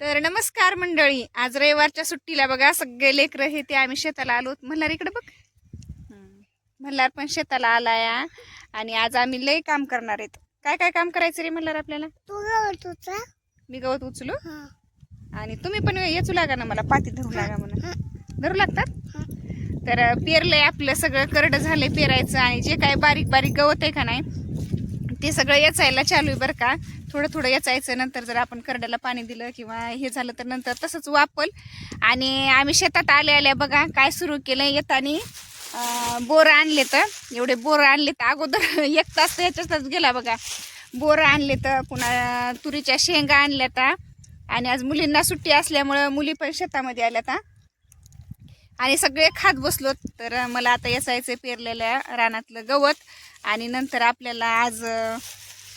तर नमस्कार मंडळी. आज रविवारच्या सुट्टीला बघा सगळे लेकरं हे ते आम्ही शेताला आलो मल्हार इकडे बघ. मल्हार पण शेताला आलाय. आणि आज आम्ही लय काम करणार आहेत. काय काय काम करायचं रे मल्हार आपल्याला? तू गवळ तुझा मी गवत उचलू? आणि तुम्ही पण येचू लागा ना मला पाती धरू लागा म्हणून. धरू लागतात. तर पेरलंय आपलं सगळं करडं झालंय पेरायचं. आणि जे काय बारीक बारीक गवत आहे का नाही ते सगळं याचायला चालू आहे बरं का. थोडं थोडं याचायचं नंतर जर आपण करड्याला पाणी दिलं किंवा हे झालं तर नंतर तसंच वापल. आणि आम्ही शेतात आले आल्या बघा काय सुरू केलं येताना बोरं आणले तर एवढे बोरं आणले तर अगोदर एक तास तर याच्यातच गेला बघा. बोरं आणले तर पुन्हा तुरीच्या शेंगा आणल्या तर आणि आज मुलींना सुट्टी असल्यामुळं मुली पण शेतामध्ये आल्या तर आणि सगळे खात बसलो तर मला आता याचायचं पेरलेल्या रानातलं गवत. आणि नंतर आपल्याला आज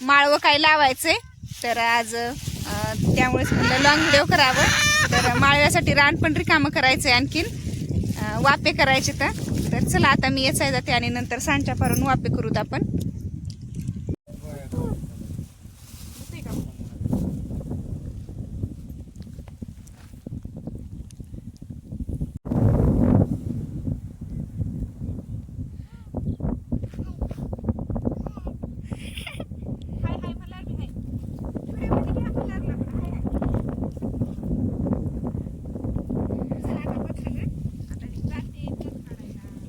माळवं काय लावायचंय. तर आज त्यामुळेच म्हणलं लॉंग व्हिडिओ करावं. तर माळव्यासाठी रान पण रिकामं आहे आणखीन वापे करायचे तर. तर चला आता मी याचाय जाते आणि नंतर सांच्या पारून वापे करूत आपण हाय हाय मला बी हाय. थोड्या वेळाने घ्या मला लागला पण हाय हाय. चला आता बघायला. आता मी जाते खत काढायला. न-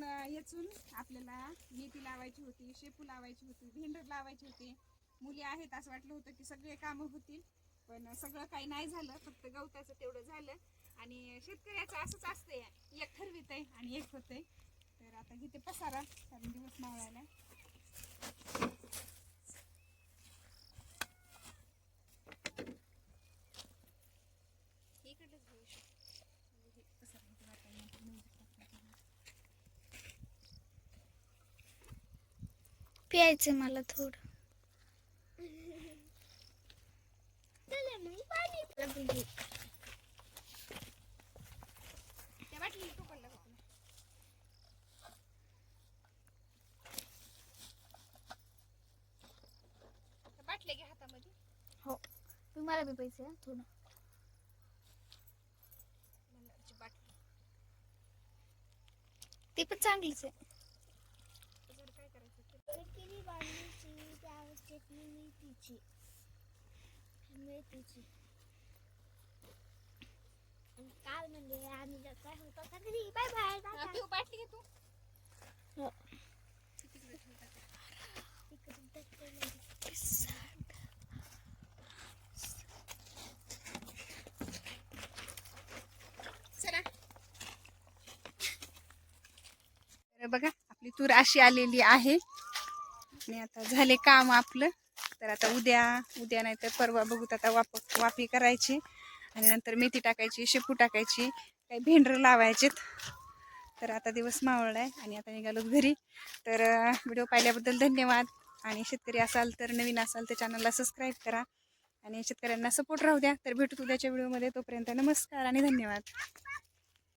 याचून आपल्याला मेथी लावायची होती शेपू लावायची होती भेंडर लावायची होती. मुली आहेत असं वाटलं होतं की सगळे कामं होतील पण सगळं काही नाही झालं फक्त गवताचं तेवढं झालं. आणि शेतकऱ्याचं असंच असतंय एक ठरवित आहे आणि एक होतंय. तर आता घेते पसारा कारण दिवस मावळायला. बाटल्या घ्या हातामध्ये. हो. तुम्हाला बी पैसे थोडं. ते पण चांगलीच आहे. मेथीची मेथीची आणि काल म्हणजे आम्ही जर काय होतं तर घरी बाय बाय हा, तू हो. बघा आपली तूर अशी आलेली आहे. आणि आता झाले काम आपलं. तर आता उद्या उद्या नाही तर परवा बघूत आता वाप वाफी करायची आणि नंतर मेथी टाकायची शेपू टाकायची काही भेंडर लावायचेत. तर आता दिवस मावळला आहे आणि आता निघालो घरी. तर व्हिडिओ पाहिल्याबद्दल धन्यवाद. आणि शेतकरी असाल तर नवीन असाल तर चॅनलला सबस्क्राईब करा. आणि शेतकऱ्यांना सपोर्ट राहू द्या. तर भेटू उद्याच्या व्हिडिओमध्ये. तोपर्यंत नमस्कार आणि धन्यवाद.